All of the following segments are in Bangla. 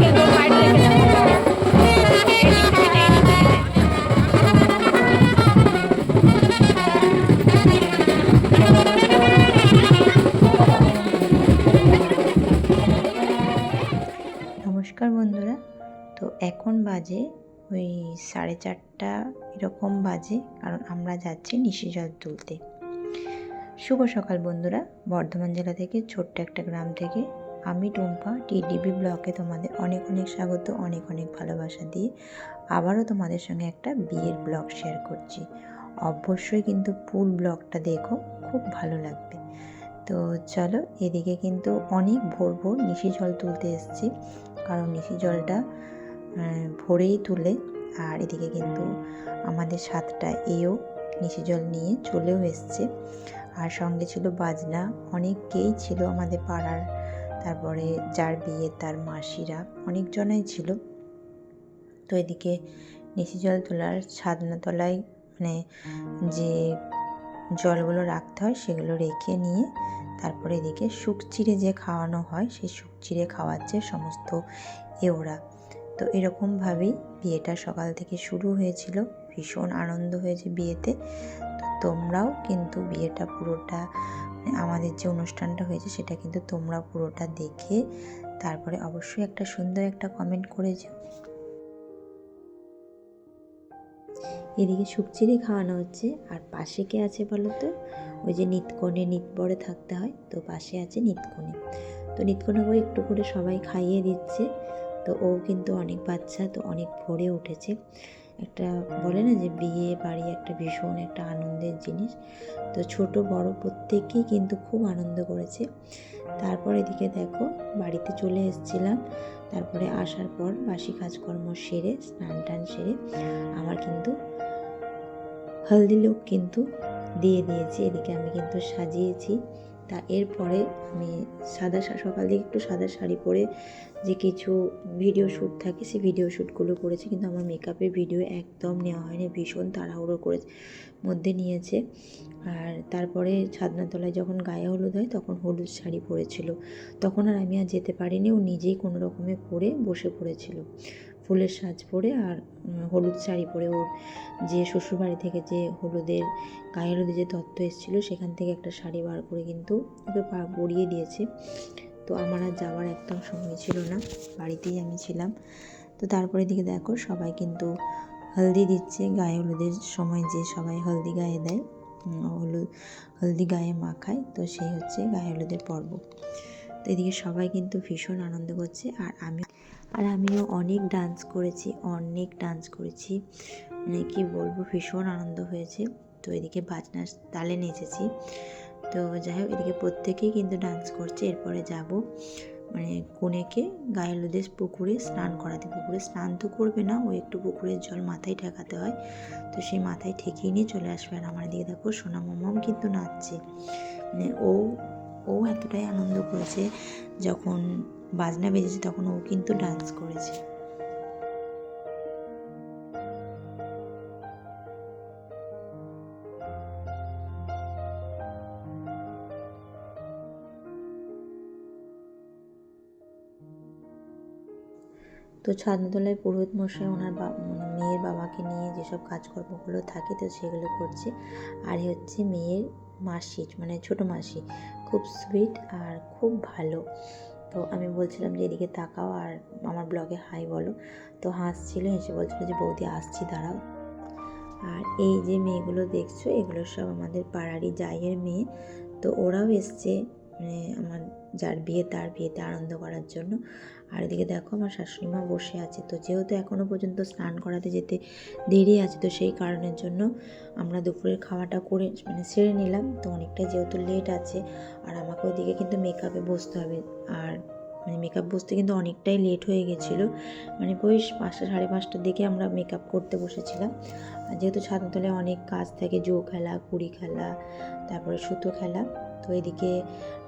নমস্কার বন্ধুরা। তো এখন বাজে ওই সাড়ে চারটা এরকম বাজে, কারণ আমরা যাচ্ছি নিশি জল তুলতে। শুভ সকাল বন্ধুরা। বর্ধমান জেলা থেকে ছোট্ট একটা গ্রাম থেকে আমি টুম্পা, টিডিবি ব্লকে তোমাদের অনেক অনেক স্বাগত, অনেক অনেক ভালোবাসা দিয়ে আবারও তোমাদের সঙ্গে একটা বিয়ের ব্লগ শেয়ার করছি। অবশ্যই কিন্তু ফুল ব্লগটা দেখো, খুব ভালো লাগবে। তো চলো, এদিকে কিন্তু অনেক ভোর ভোর নিশি জল তুলতে এসেছি। কারণ নিশি জলটা ভোরেই তুলে আর এদিকে কিন্তু আমাদের সাতটা এও নিশি জল নিয়ে চলেও এসছে। আর সঙ্গে ছিল বাজনা, অনেককেই ছিল আমাদের পাড়ার তারপরে যার বিয়ে তার মাসিরা অনেকজনাই ছিল। তো এদিকে নিশি জল তোলার তলায় মানে যে জলগুলো রাখতে হয় সেগুলো রেখে নিয়ে তারপরে এদিকে শুক চিড়ে যে খাওয়ানো হয় সেই শুক চিড়ে খাওয়াচ্ছে সমস্ত এওরা। তো এরকমভাবেই বিয়েটা সকাল থেকে শুরু হয়েছিল। ভীষণ আনন্দ হয়েছে বিয়েতে। তো তোমরাও কিন্তু বিয়েটা পুরোটা আমাদের যে অনুষ্ঠানটা হয়েছে সেটা কিন্তু তোমরা পুরোটা দেখে তারপরে অবশ্যই একটা সুন্দর একটা কমেন্ট করে যেও। এদিকে শুকচিড়ে খাওয়ানো হচ্ছে, আর পাশে কে আছে বলো তো ওই যে নিতকনে নিতবরে থাকতে হয়, তো পাশে আছে নিতকনে তো নিতকনেকেও একটু করে সবাই খাইয়ে দিচ্ছে, তো ও কিন্তু অনেক বাচ্চা, তো অনেক ভরে উঠেছে। একটা বলে না যে বিয়ে বাড়ি একটা ভীষণ একটা আনন্দের জিনিস। তো ছোট বড় প্রত্যেকেই কিন্তু খুব আনন্দ করেছে। তারপর এদিকে দেখো বাড়িতে চলে এসেছিলাম। তারপরে আসার পর বাসি কাজকর্ম সেরে, স্নান টান সেরে আমার কিন্তু হলদি লুক কিন্তু দিয়ে দিয়েছি। এদিকে আমি কিন্তু সাজিয়েছি। তা এরপরে আমি সাদা সকাল দিকে একটু সাদা শাড়ি পরে যে কিছু ভিডিও শ্যুট থাকে সেই ভিডিও শ্যুটগুলো করেছি। কিন্তু আমার মেকআপের ভিডিও একদম নেওয়া হয়নি, ভীষণ তাড়াহুড়ো করে মধ্যে নিয়েছে। আর তারপরে ছাদনাতলায় যখন গায়ে হলুদ হয় তখন হলুদ শাড়ি পরেছিল। তখন আর আমি আর যেতে পারিনি, ও নিজেই কোনো রকমে পরে বসে পড়েছিল। ফুলের সাজ পরে আর হলুদ শাড়ি পরে ওর যে শ্বশুরবাড়ি থেকে যে হলুদের, গায়ে হলুদের যে তত্ত্ব এসেছিল, সেখান থেকে একটা শাড়ি বার করে কিন্তু ওকে পা পরিয়ে দিয়েছে। তো আমার আর যাওয়ার একদম সময় ছিল না, বাড়িতেই আমি ছিলাম। তো তারপরে দিকে দেখো, সবাই কিন্তু হলদি দিচ্ছে, গায়ে হলুদের সময় যে সবাই হলদি গায়ে দেয় হলুদ হলদি গায়ে মাখায়, তো সেই হচ্ছে গায়ে হলুদের পর্ব। তো এদিকে সবাই কিন্তু ভীষণ আনন্দ করছে আর আমি আর আমিও অনেক ডান্স করেছি, অনেক ডান্স করেছি। মানে কি বলব, ভীষণ আনন্দ হয়েছে। তো এদিকে বাজনার তালে নেচেছি। তো যাই হোক, এদিকে প্রত্যেকেই কিন্তু ডান্স করছে। এরপরে যাব মানে কনেকে গায়ে হলুদের পুকুরে স্নান করাতে। পুকুরে স্নান তো করবে না, ও একটু পুকুরের জল মাথায় ঠেকাতে হয়। তো সেই মাথায় ঠেকিয়ে নিয়ে চলে আসবে। আর আমার দিকে দেখো, সোনা মোমম কিন্তু নাচছে। মানে ও ও এতটাই আনন্দ করেছে যখন বাজনা বেজেছে তখন ও কিন্তু ডান্স করেছে। তো ছাদনাতলায় পুরোহিত মশাই ওনার মানে মেয়ের বাবাকে নিয়ে যেসব কাজকর্মগুলো থাকে তো সেগুলো করছে। আর হচ্ছে মেয়ের মাসি মানে ছোট মাসি খুব সুইট আর খুব ভালো। তো আমি বলছিলাম যে এদিকে তাকাও আর আমার ব্লগে হাই বলো। তো হাসছিল, হেসে বলছিল যে, বৌদি, আসছি, দাঁড়াও। আর এই যে মেয়েগুলো দেখছ, এগুলো সব আমাদের পাড়ারই জাইয়ের মেয়ে। তো ওরাও এসছে মানে আমার যার বিয়ে, তার বিয়েতে আনন্দ করার জন্য। আর এদিকে দেখো, আমার শাশুড়ি মা বসে আছে। তো যেহেতু এখনও পর্যন্ত স্নান করাতে যেতে দেরি আছে, তো সেই কারণের জন্য আমরা দুপুরের খাওয়াটা করে মানে সেরে নিলাম। তো অনেকটা যেহেতু লেট আছে, আর আমাকে ওইদিকে কিন্তু মেকআপে বসতে হবে। আর মানে মেকআপ বসতে কিন্তু অনেকটাই লেট হয়ে গেছিল। মানে ওই পাঁচটা, সাড়ে পাঁচটার দিকে আমরা মেকআপ করতে বসেছিলাম। আর যেহেতু ছাদতলায় অনেক কাজ থাকে জো খেলা, কুড়ি খেলা, তারপরে সুতো খেলা তো এদিকে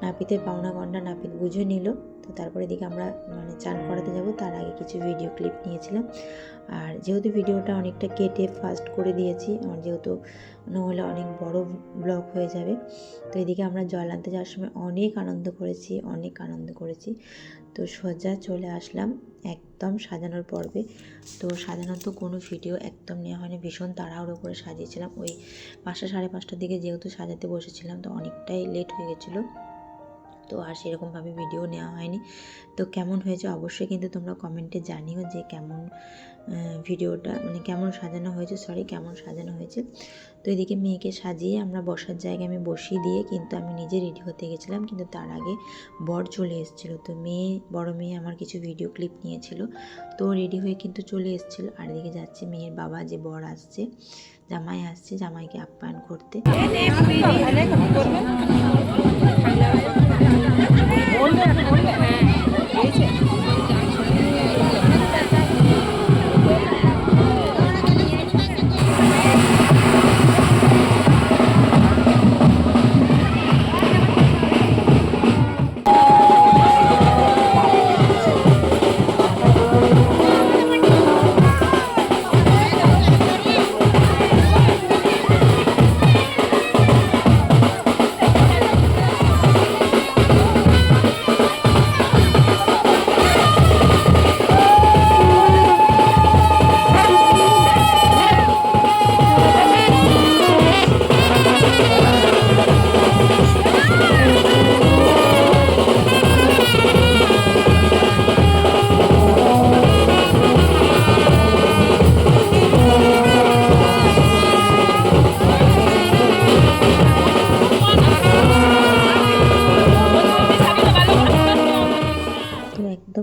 নাপিতের পাওনা গন্ডা নাপিত বুঝে নিল তো তারপরে এদিকে আমরা মানে চান করাতে যাব। তার আগে কিছু ভিডিও ক্লিপ নিয়েছিলাম। আর যেহেতু ভিডিওটা অনেকটা কেটে ফাস্ট করে দিয়েছি আমার যেহেতু নহলে অনেক বড় ব্লগ হয়ে যাবে, তো এদিকে আমরা জল আনতে যাওয়ার সময় অনেক আনন্দ করেছি, অনেক আনন্দ করেছি। তো সোজা চলে আসলাম একদম সাজানোর পর্বে। তো সাজানোর তো কোনো ভিডিও একদম নেওয়া হয়নি, ভীষণ তাড়াহুড়ো করে সাজিয়েছিলাম। ওই পাঁচটা সাড়ে পাঁচটার দিকে যেহেতু সাজাতে বসেছিলাম, তো অনেকটাই লেট হয়ে গেছিল। তো আর সেরকমভাবে ভিডিও নেওয়া হয়নি। তো কেমন হয়েছে অবশ্যই কিন্তু তোমরা কমেন্টে জানিও যে কেমন ভিডিওটা মানে কেমন সাজানো হয়েছে সরি কেমন সাজানো হয়েছে। তো এদিকে মেয়েকে সাজিয়ে আমরা বসার জায়গায় আমি বসিয়ে দিয়ে কিন্তু আমি নিজে রেডি হতে গেছিলাম, কিন্তু তার আগে বর চলে এসেছিল। তো মেয়ে, বড় মেয়ে আমার কিছু ভিডিও ক্লিপ নিয়েছিল, তো রেডি হয়ে কিন্তু চলে এসেছিল। আর এদিকে যাচ্ছে মেয়ের বাবা, যে বর আসছে, জামাই আসছে, জামাইকে আপ্যায়ন করতে।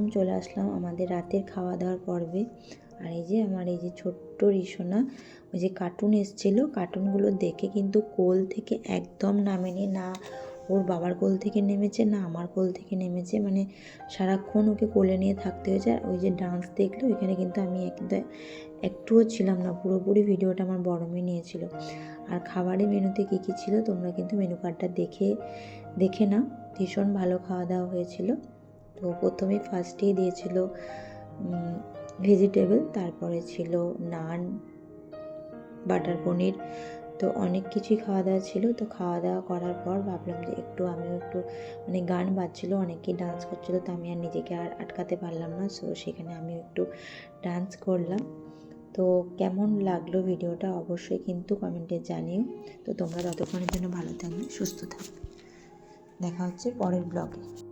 চলে আসলাম আমাদের রাতের খাওয়া দাওয়ার পর্বে। আর এই যে আমার এই যে ছোট্ট রিসোনা, ওই যে কার্টুন এসেছিল কার্টুনগুলো দেখে কিন্তু কোল থেকে একদম নামেনি। না ওর বাবার কোল থেকে নেমেছে, না আমার কোল থেকে নেমেছে। মানে সারাক্ষণ ওকে কোলে নিয়ে থাকতে হয়েছে। আর ওই যে ডান্স দেখল ওইখানে কিন্তু আমি একদম একটুও ছিলাম না। পুরোপুরি ভিডিওটা আমার বড় মেয়ে নিয়েছিল। আর খাবারের মেনুতে কী কী ছিল, তোমরা কিন্তু মেনু কার্ডটা দেখে দেখে নাও। ভীষণ ভালো খাওয়া দাওয়া হয়েছিল। তো প্রথমে ফার্স্টেই দিয়েছিল ভেজিটেবল তারপরে ছিল নান, বাটার পনির। তো অনেক কিছুই খাওয়া দাওয়া ছিল। তো খাওয়া দাওয়া করার পর ভাবলাম যে একটু আমিও একটু মানে গান বাজছিল, অনেকেই ডান্স করছিল, তো আমি আর নিজেকে আর আটকাতে পারলাম না। সো সেখানে আমিও একটু ডান্স করলাম। তো কেমন লাগল ভিডিওটা অবশ্যই কিন্তু কমেন্টে জানিও। তো তোমরা ততক্ষণের জন্য ভালো থাকবে, সুস্থ থাকবে। দেখা হচ্ছে পরের ব্লগে